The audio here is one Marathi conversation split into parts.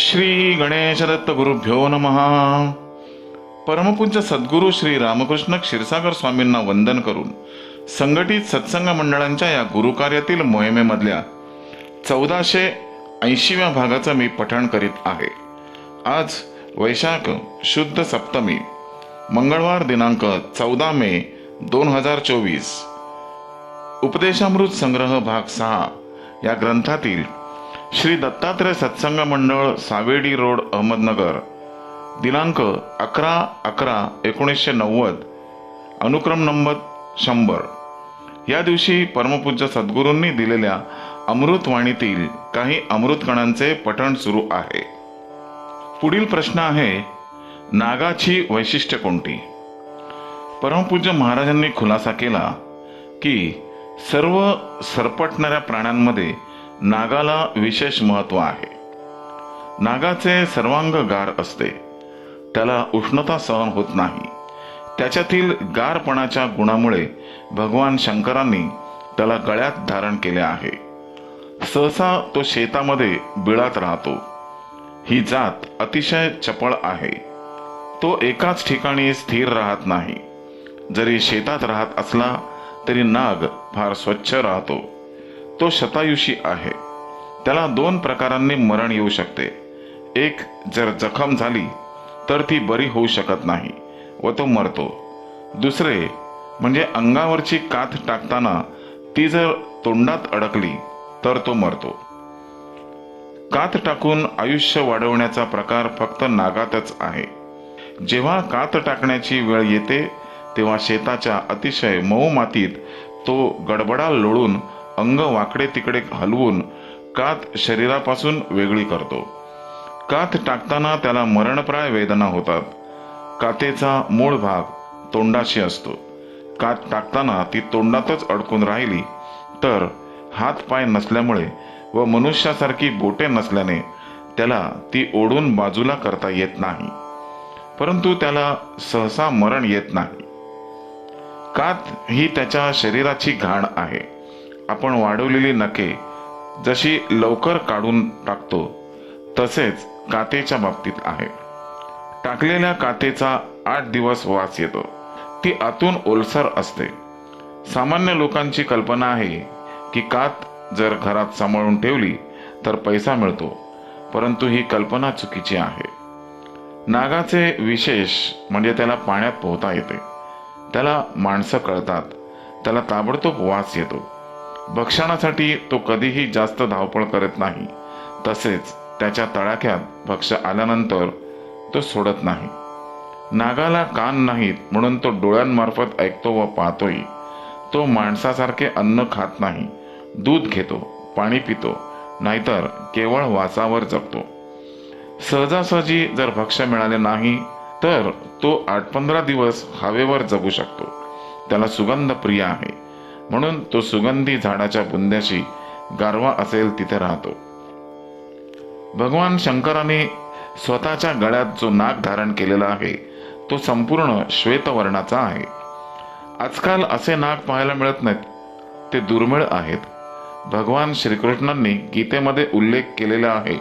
श्री गणेशदत्त गुरुभ्यो नमहा परमपूज्य सद्गुरू श्री रामकृष्ण क्षीरसागर स्वामींना वंदन करून संघटित सत्संग मंडळांच्या या गुरुकार्यातील मोहिमेमधल्या चौदाशे ऐंशीव्या भागाचं मी पठण करीत आहे. आज वैशाख शुद्ध सप्तमी मंगळवार दिनांक चौदा मे दोन हजार चोवीस. उपदेशामृत संग्रह भाग सहा या ग्रंथातील श्री दत्तात्रय सत्संग मंडळ सावेडी रोड अहमदनगर. दिनांक अकरा अकरा एकोणीसशे नव्वद. अनुक्रम नंबर शंभर. या दिवशी परमपूज्य सद्गुरूंनी दिलेल्या अमृतवाणीतील काही अमृतकणांचे पठण सुरू आहे. पुढील प्रश्न आहे नागाची वैशिष्ट्य कोणती? परमपूज्य महाराजांनी खुलासा केला की सर्व सरपटणाऱ्या प्राण्यांमध्ये नागाला विशेष महत्त्व आहे. नागाचे सर्वांग गार असते. त्याला उष्णता सहन होत नाही. त्याच्यातील गारपणाच्या गुणामुळे भगवान शंकरांनी त्याला गळ्यात धारण केले आहे. सहसा तो शेतामध्ये बिळात राहतो. ही जात अतिशय चपळ आहे. तो एकाच ठिकाणी स्थिर राहत नाही. जरी शेतात राहत असला तरी नाग फार स्वच्छ राहतो. तो शतायुषी आहे. त्याला दोन प्रकारांनी मरण येऊ शकते. एक जर जखम झाली तर ती बरी होऊ शकत नाही व तो मरतो. दुसरे म्हणजे अंगावरची काथ टाकताना ती जर तोंडात अडकली तर तो मरतो. कात टाकून आयुष्य वाढवण्याचा प्रकार फक्त नागातच आहे. जेव्हा कात टाकण्याची वेळ येते तेव्हा शेताच्या अतिशय मऊ मातीत तो गडबडा लोळून अंग वाकडे तिकडे हलवून कात शरीरापासून वेगळी करतो. कात टाकताना त्याला मरणप्राय वेदना होतात. कातेचा मूळ भाग तोंडाशी असतो. कात टाकताना ती तोंडातच अडकून राहिली तर हात पाय नसल्यामुळे व मनुष्यासारखी बोटे नसल्याने त्याला ती ओढून बाजूला करता येत नाही. परंतु त्याला सहसा मरण येत नाही. कात ही त्याच्या शरीराची घाण आहे. आपण वाढवलेली नखे जशी लवकर काढून टाकतो तसेच कातेच्या बाबतीत आहे. टाकलेल्या कातेचा आठ दिवस वास येतो. ती आतून ओलसर असते. सामान्य लोकांची कल्पना आहे की कात जर घरात सांभाळून ठेवली तर पैसा मिळतो परंतु ही कल्पना चुकीची आहे. नागाचे विशेष म्हणजे त्याला पाण्यात पोहता येते. त्याला माणसं कळतात. त्याला ताबडतोब वास येतो. भक्षणासाठी तो कधीही जास्त धावपळ करत नाही. तसेच त्याच्या तळाख्यात भक्ष आल्यानंतर तो सोडत नाही. नागाला कान नाहीत म्हणून तो डोळ्यांमार्फत ऐकतो व पाहतोय. तो माणसासारखे अन्न खात नाही. दूध घेतो पाणी पितो नाहीतर केवळ वासावर जगतो. सहजासहजी जर भक्ष्य मिळाले नाही तर तो आठ पंधरा दिवस हवेवर जगू शकतो. त्याला सुगंध प्रिय आहे. म्हणून तो सुगंधी झाडाच्या बुंद्याशी गारवा असेल तिथे राहतो. भगवान शंकराने स्वतःच्या गळ्यात जो नाग धारण केलेला आहे तो संपूर्ण श्वेतवर्णाचा आहे. आजकाल असे नाग पाहायला मिळत नाहीत. ते दुर्मिळ आहेत. भगवान श्रीकृष्णांनी गीतेमध्ये उल्लेख केलेला आहे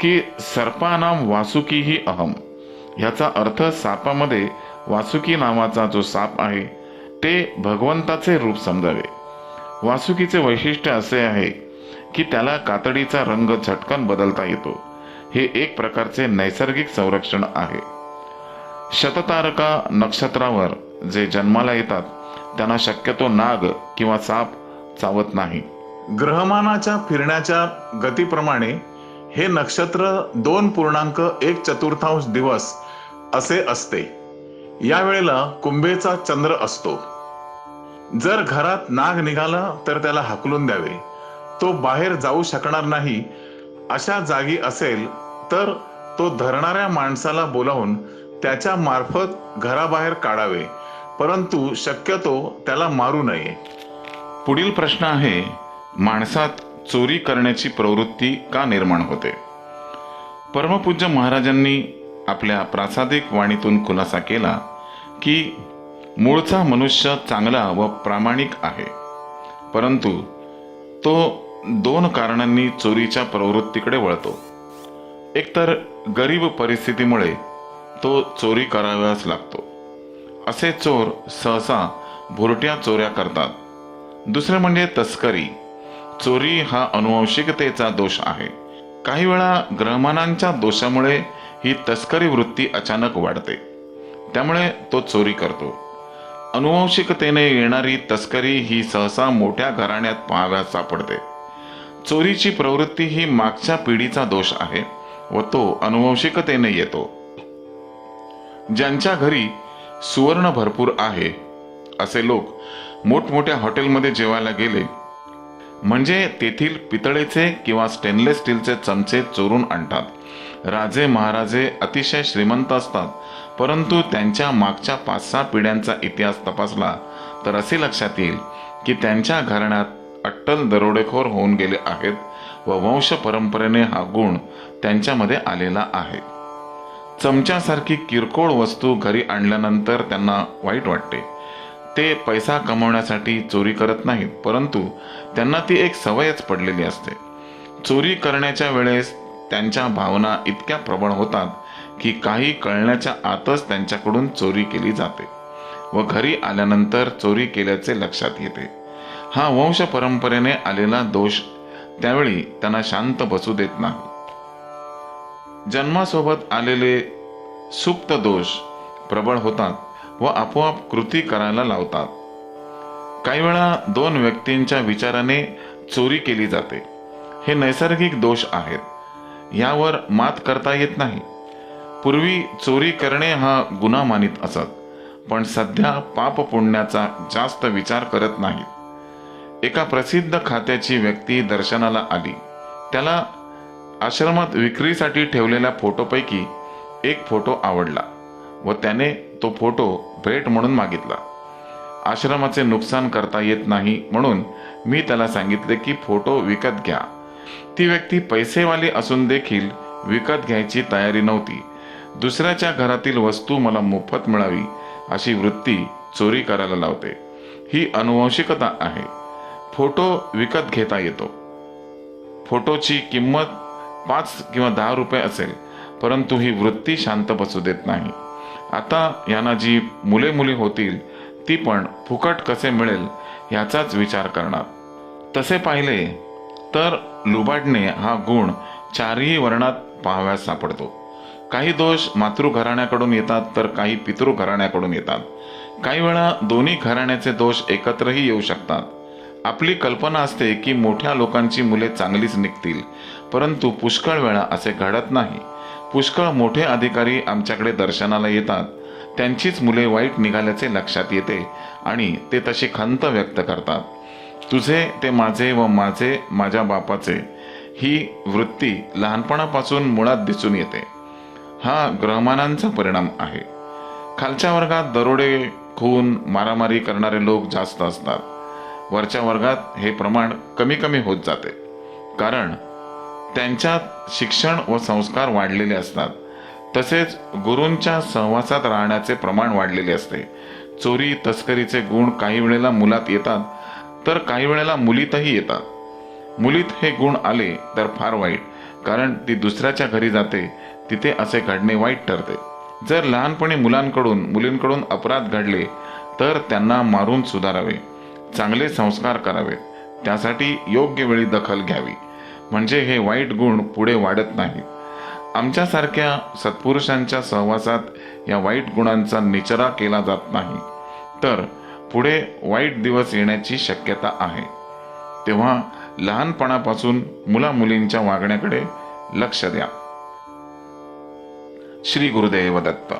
की सर्पानाम वासुकी ही अहम. ह्याचा अर्थ सापामध्ये वासुकी नावाचा जो साप आहे ते भगवंताचे रूप समजावे. वासुकीचे वैशिष्ट्य असे आहे की त्याला कातडीचा रंग झटकन बदलता येतो. हे एक प्रकारचे नैसर्गिक संरक्षण आहे. शततारका नक्षत्रावर जे जन्माला येतात त्यांना शक्यतो नाग किंवा साप चावत नाही. ग्रहमानाच्या फिरण्याच्या गतीप्रमाणे हे नक्षत्र दोन पूर्णांक एक चतुर्थांश दिवस असे असते. या वेळेला कुंभेचा चंद्र असतो. जर घरात नाग निघाला तर त्याला हाकलून द्यावे. तो बाहेर जाऊ शकणार नाही. अशा जागी असेल तर तो धरणाऱ्या माणसाला बोलावून त्याच्या मार्फत घराबाहेर काढावे. परंतु शक्यतो त्याला मारू नये. पुढील प्रश्न आहे माणसात चोरी करण्याची प्रवृत्ती का निर्माण होते? परमपूज्य महाराजांनी आपल्या प्रासादिक वाणीतून खुलासा केला. की मूळचा मनुष्य चांगला व प्रामाणिक आहे. परंतु तो दोन कारणांनी चोरीच्या प्रवृत्तीकडे वळतो. एकतर गरीब परिस्थितीमुळे तो चोरी कराव्यास लागतो. असे चोर सहसा भुरट्या चोऱ्या करतात. दुसरे म्हणजे तस्करी. चोरी हा अनुवंशिकतेचा दोष आहे. काही वेळा ग्रहमानांच्या दोषामुळे ही तस्करी वृत्ती अचानक वाढते. त्यामुळे तो चोरी करतो. अनुवंशिकतेने येणारी तस्करी ही सहसा मोठ्या घराण्यात पाहाव्यास सापडते. चोरीची प्रवृत्ती ही मागच्या पिढीचा दोष आहे व तो अनुवंशिकतेने येतो. ज्यांच्या घरी सुवर्ण भरपूर आहे असे लोक मोठमोठ्या हॉटेलमध्ये जेवायला गेले. म्हणजे तेथील पितळेचे किंवा स्टेनलेस स्टीलचे चमचे चोरून आणतात. राजे महाराजे अतिशय श्रीमंत असतात. परंतु त्यांच्या मागच्या पाच सहा पिढ्यांचा इतिहास तपासला तर असे लक्षात येईल की त्यांच्या घराण्यात अट्टल दरोडेखोर होऊन गेले आहेत व वंश परंपरेने हा गुण त्यांच्यामध्ये आलेला आहे. चमच्यासारखी किरकोळ वस्तू घरी आणल्यानंतर त्यांना वाईट वाटते. ते पैसा कमवण्यासाठी चोरी करत नाहीत परंतु त्यांना ती एक सवयच पडलेली असते. चोरी करण्याच्या वेळेस त्यांच्या भावना इतक्या प्रबळ होतात की काही कळण्याच्या आतच त्यांच्याकडून चोरी केली जाते व घरी आल्यानंतर चोरी केल्याचे लक्षात येते. हा वंश परंपरेने आलेला दोष त्यावेळी त्यांना शांत बसू देत नाही. जन्मासोबत आलेले सुप्त दोष प्रबळ होतात व आपोआप कृती करायला लावतात. काही वेळा दोन व्यक्तींच्या विचाराने चोरी केली जाते. हे नैसर्गिक दोष आहेत. यावर मात करता येत नाही. पूर्वी चोरी करणे हा गुन्हा मानित असत पण सध्या पाप पुण्याचा जास्त विचार करत नाहीत एका प्रसिद्ध खात्याची व्यक्ती दर्शनाला आली. त्याला आश्रमात विक्रीसाठी ठेवलेल्या फोटोपैकी एक फोटो आवडला व त्याने तो फोटो भेट म्हणून मागितला. आश्रमाचे नुकसान करता येत नाही म्हणून मी त्याला सांगितले की फोटो विकत घ्या. ती व्यक्ती पैसेवाली असून देखील विकत घ्यायची तयारी नव्हती. दुसऱ्याच्या घरातील वस्तू मला मोफत मिळावी अशी वृत्ती चोरी करायला लावते. ही अनुवंशिकता आहे. फोटो विकत घेता येतो. फोटोची किंमत पाच किंवा दहा रुपये असेल परंतु ही वृत्ती शांत बसू देत नाही. आता यांना जी मुले मुली होतील ती पण फुकट कसे मिळेल याचाच विचार करणार. तसे पाहिले तर लुबाडणे हा गुण चारही वर्णात पाहाव्यास सापडतो. काही दोष मातृ घराण्याकडून येतात तर काही पितृ घराण्याकडून येतात. काही वेळा दोन्ही घराण्याचे दोष एकत्रही येऊ शकतात. आपली कल्पना असते की मोठ्या लोकांची मुले चांगलीच निघतील परंतु पुष्कळ वेळा असे घडत नाही. पुष्कळ मोठे अधिकारी आमच्याकडे दर्शनाला येतात. त्यांचीच मुले वाईट निघाल्याचे लक्षात येते आणि ते तशी खंत व्यक्त करतात. तुझे ते माझे व माझे माझ्या बापाचे. ही वृत्ती लहानपणापासून मुळात दिसून येते. हा ग्रहमानांचा परिणाम आहे. खालच्या वर्गात दरोडे खून मारामारी करणारे लोक जास्त असतात. वरच्या वर्गात हे प्रमाण कमी कमी होत जाते. कारण त्यांच्यात शिक्षण व संस्कार वाढलेले असतात. तसेच गुरूंच्या सहवासात राहण्याचे प्रमाण वाढलेले असते. चोरी तस्करीचे गुण काही वेळेला मुलात येतात तर काही वेळेला मुलीतही येतात. मुलीत हे गुण आले तर फार वाईट. कारण ती दुसऱ्याच्या घरी जाते तिथे असे घडणे वाईट ठरते. जर लहानपणी मुलांकडून मुलींकडून अपराध घडले तर त्यांना मारून सुधारावे चांगले संस्कार करावेत त्यासाठी योग्य वेळी दखल घ्यावी. म्हणजे हे वाईट गुण पुढे वाढत नाहीत. आमच्यासारख्या सत्पुरुषांच्या सहवासात या वाईट गुणांचा निचरा केला जात नाही. तर पुढे वाईट दिवस येण्याची शक्यता आहे. तेव्हा लहानपणापासून मुलामुलींच्या वागण्याकडे लक्ष द्या. श्री गुरुदेव दत्त.